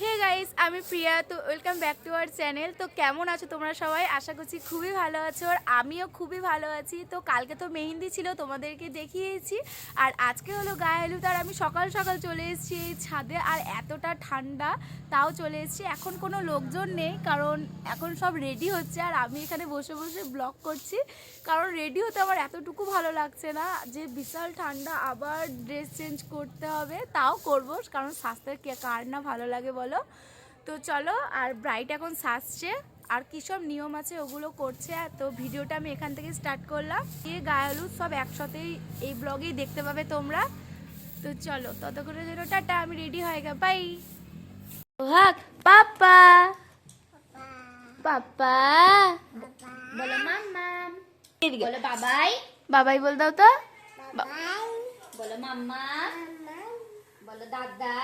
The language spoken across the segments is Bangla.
হে গাইস আমি প্রিয়া, তো welcome back to our channel তো কেমন আছো তোমরা সবাই? আশা করছি খুবই ভালো আছো আর আমিও খুবই ভালো আছি। তো কালকে তো মেহেন্দি ছিল, তোমাদেরকে দেখিয়েছি। আর আজকে হলো গায়ে হলুদ আর আমি সকাল সকাল চলে এসেছি এই ছাদে আর এতটা ঠান্ডা তাও চলে এসেছি। এখন কোনো লোকজন নেই, কারণ এখন সব রেডি হচ্ছে আর আমি এখানে বসে বসে ব্লগ করছি। কারণ রেডি হতে আমার এতটুকু ভালো লাগছে না যে বিশাল ঠান্ডা, আবার ড্রেস চেঞ্জ করতে হবে, তাও করব। কারণ স্বাস্থ্যের কার না ভালো লাগে বলো। তো চলো আর ব্রাইট এখন সাজছে। আর কী সব নিয়ম আছে ওগুলো করছে আর তো ভিডিওটা আমি এখান থেকে স্টার্ট করলাম। এই গায়ে হলুদ সব একসাথেই এই ব্লগেই দেখতে পাবে তোমরা। তো চলো ততক্ষণের জন্য টাটা আমি রেডি হয়ে গে বাই হাক পাপা! পাপা! বলো মাম্মা বলো বাবাই। বাবাই বল দাও তো। বলো মাম্মা। বলো দাদা।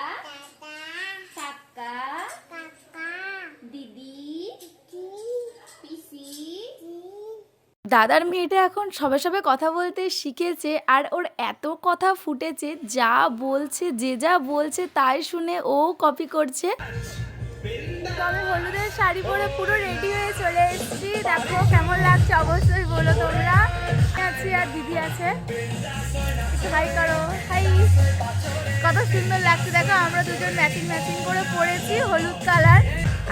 দাদার মেয়েটা এখন সবে সবে কথা বলতে শিখেছে আর ওর এত কথা ফুটেছে, যা বলছে, যে যা বলছে তাই শুনে ও কপি করছে। তবে হলুদের শাড়ি পরে পুরো রেডি হয়ে চলে এসেছি। দেখো কেমন লাগছে অবশ্যই বলো তোমরা। আছি আর দিদি আছে? হাই করো। হাই কত সুন্দর লাগছে। দেখো আমরা দুজন ম্যাচিং ম্যাচিং করে পরেছি হলুদ কালার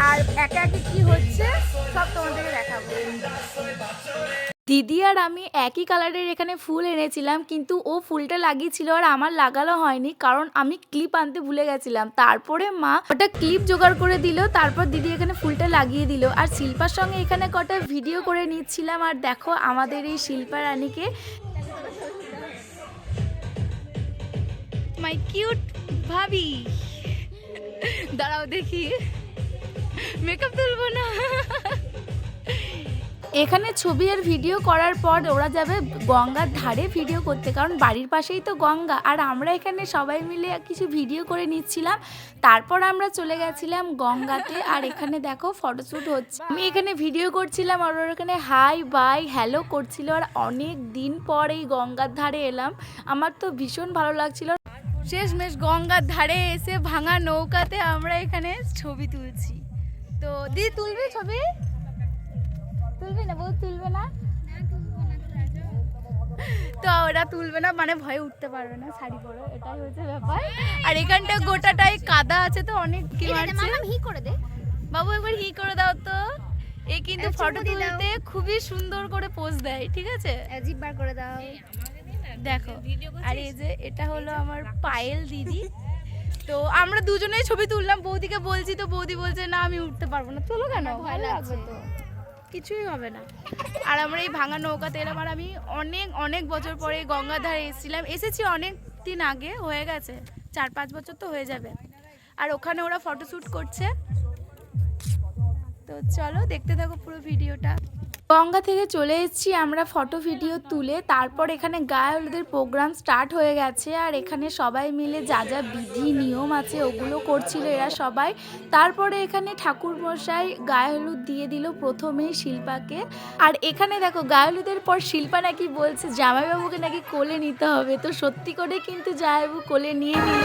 আর একে একে কি হচ্ছে, সব তোমাদেরকে দেখাবো। দিদি আর আমি একই কালারের এখানে ফুল এনেছিলাম, কিন্তু ও ফুলটা লাগিয়েছিল আর আমার লাগানো হয়নি, কারণ আমি ক্লিপ আনতে ভুলে গেছিলাম। তারপরে মা ওটা ক্লিপ জোগাড় করে দিল, তারপর দিদি এখানে ফুলটা লাগিয়ে দিল। আর শিল্পার সঙ্গে এখানে কটা ভিডিও করে নিচ্ছিলাম, আর দেখো আমাদের এই শিল্পা রানীকে। মাই কিউট ভাবি। দাঁড়াও দেখি। মেকআপ তুলবো না। এখানে ছবি আর ভিডিও করার পর ওরা যাবে গঙ্গার ধারে ভিডিও করতে। কারণ বাড়ির পাশেই তো গঙ্গা। আর আমরা এখানে সবাই মিলে কিছু ভিডিও করে নিচ্ছিলাম। তারপর আমরা চলে গেছিলাম গঙ্গাতে। আর এখানে দেখো ফটোশ্যুট হচ্ছে। আমি এখানে ভিডিও করছিলাম আর ওর এখানে হাই বাই হ্যালো করছিল। আর অনেক দিন পর এই গঙ্গার ধারে এলাম। আমার তো ভীষণ ভালো লাগছিল। শেষমেশ গঙ্গার ধারে এসে ভাঙা নৌকাতে আমরা এখানে ছবি তুলছি। তো, দিদি, তুলবি ছবি? তুলবি না? তো ওরা তুলবে না মানে ভয়ে উঠতে পারবে না শাড়ি পরে। এটাই হচ্ছে ব্যাপার। আর এখানটা গোটাটাই কাদা আছে তো অনেক কি মারছে? হি করে দে। বাবু একবার হি করে দাও তো। এই কিন্তু ফটো দিয়ে তুলতে খুবই সুন্দর করে পোজ দেয় ঠিক আছে? জিপ বার করে দাও। দেখো আর এই যে এটা হলো আমার পায়েল দিদি। তো আমরা দুজনেই ছবি তুললাম বৌদিকে বলছি তো বৌদি বলছে না আমি উঠতে পারব না। চলো কেন? ভয় লাগছে। তো। কিছুই হবে না। আর আমরা এই ভাঙা নৌকাতে এলাম আর আমি অনেক অনেক বছর পরে গঙ্গাধারে এসেছিলাম। এসেছি অনেক দিন আগে, হয়ে গেছে। চার, পাঁচ বছর তো হয়ে যাবে। আর ওখানে ওরা ফটোশ্যুট করছে। তো চলো দেখতে থাকো পুরো ভিডিওটা গঙ্গা থেকে চলে এসেছি আমরা ফটো ভিডিও তুলে। তারপর এখানে গায়ে হলুদের প্রোগ্রাম স্টার্ট হয়ে গেছে আর এখানে সবাই মিলে যা যা বিধি নিয়ম আছে ওগুলো করছিল এরা সবাই। তারপরে এখানে ঠাকুর মশাই গায়ে হলুদ দিয়ে দিল প্রথমেই শিল্পাকে। আর এখানে দেখো গায়ে হলুদের পর শিল্পা নাকি বলছে, জামাইবাবুকে নাকি কোলে নিতে হবে। তো সত্যি করে কিন্তু জামাইবাবু কোলে নিয়ে নিল।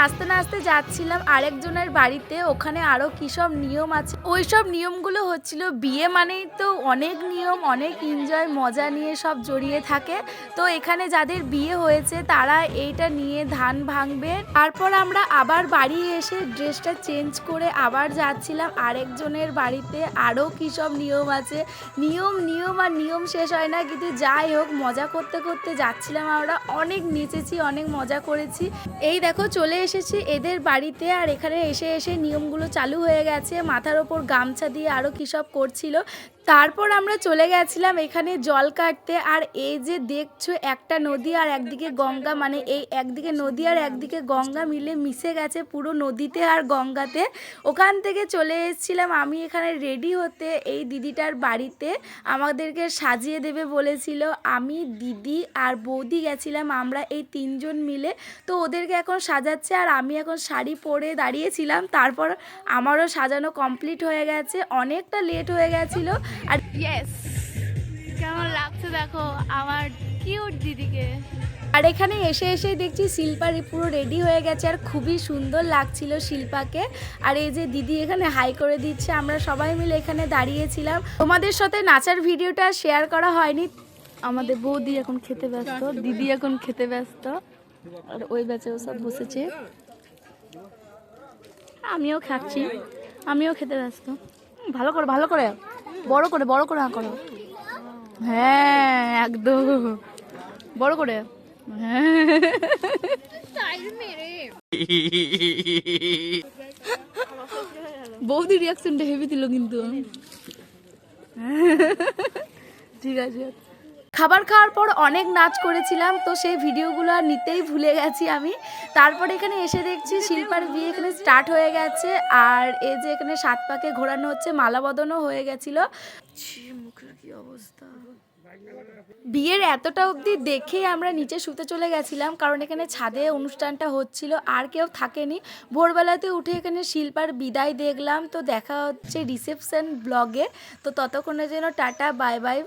তারপর নাচতে নাচতে যাচ্ছিলাম, আরেকজনের বাড়িতে, ওখানে আরও কী সব নিয়ম আছে? ওই সব নিয়মগুলো হচ্ছিল বিয়ে মানেই তো অনেক নিয়ম, অনেক এনজয় মজা নিয়ে সব জড়িয়ে থাকে। তো এখানে যাদের বিয়ে হয়েছে, তারা এইটা নিয়ে ধান ভাঙবে। তারপর আমরা আবার বাড়ি এসে ড্রেসটা চেঞ্জ করে আবার যাচ্ছিলাম আরেকজনের বাড়িতে। আরও কী সব নিয়ম আছে? নিয়ম নিয়ম আর নিয়ম শেষ হয় না, কিন্তু যাই হোক, মজা করতে করতে যাচ্ছিলাম আমরা। অনেক নেচেছি, অনেক মজা করেছি। এই দেখো, চলে এসেছি এদের বাড়িতে আর এখানে এসে এসে নিয়মগুলো চালু হয়ে গেছে, মাথার ওপর গামছা দিয়ে আরও কী সব করছিল তারপর আমরা চলে গেছিলাম এখানে জল কাটতে। আর এই যে দেখছ, একটা নদী আর একদিকে গঙ্গা মানে এই একদিকে নদী আর একদিকে গঙ্গা মিলে মিশে গেছে পুরো নদীতে আর গঙ্গাতে। ওখান থেকে চলে এসেছিলাম আমি এখানে রেডি হতে। এই দিদিটার বাড়িতে আমাদেরকে সাজিয়ে দেবে বলেছিল। আমি, দিদি আর বৌদি গেছিলাম, আমরা এই তিনজন মিলে। তো ওদেরকে এখন সাজাচ্ছে আর আমি এখন শাড়ি পরে দাঁড়িয়েছিলাম। তারপর আমারও সাজানো কমপ্লিট হয়ে গেছে। অনেকটা লেট হয়ে গেছিল। আর ইয়েস কেমন লাগছে দেখো আমার কিউট দিদিকে। আর এখানে এসে এসেই দেখছি শিল্পা পুরো রেডি হয়ে গেছে আর খুবই সুন্দর লাগছিল শিল্পাকে। আর এই যে দিদি এখানে হাই করে দিচ্ছে আমরা সবাই মিলে এখানে দাঁড়িয়েছিলাম। তোমাদের সাথে নাচার ভিডিওটা শেয়ার করা হয়নি। আমাদের বৌদি এখন খেতে ব্যস্ত দিদি এখন খেতে ব্যস্ত। আর ওই ব্যাচে সব বসেছে। আমিও খাচ্ছি আমিও খেতে ব্যস্ত। ভালো করে ভালো করে। বড় করে বড় করে আঁকো হ্যাঁ একদম। বড় করে। বৌদি রিয়াকশনটা হেভি দিল কিন্তু। ঠিক আছে। খাবার খাওয়ার পর অনেক নাচ করেছিলাম তো সেই ভিডিওগুলো আর নিতেই ভুলে গেছি আমি। তারপর এখানে এসে দেখছি শিল্পার বিয়ে এখানে স্টার্ট হয়ে গেছে আর এই যে এখানে সাত পাকে ঘোরানো হচ্ছে মালাবদনও হয়ে গেছিল। মুখের কি অবস্থা? বিয়ের এতটা অবধি দেখেই আমরা নিচে শুতে চলে গেছিলাম কারণ এখানে ছাদে অনুষ্ঠানটা হচ্ছিল আর কেউ থাকেনি। ভোরবেলাতে উঠে এখানে শিল্পার বিদায় দেখলাম তো দেখা হচ্ছে রিসেপশন ব্লগে তো ততক্ষণের জন্য টাটা বাই বাই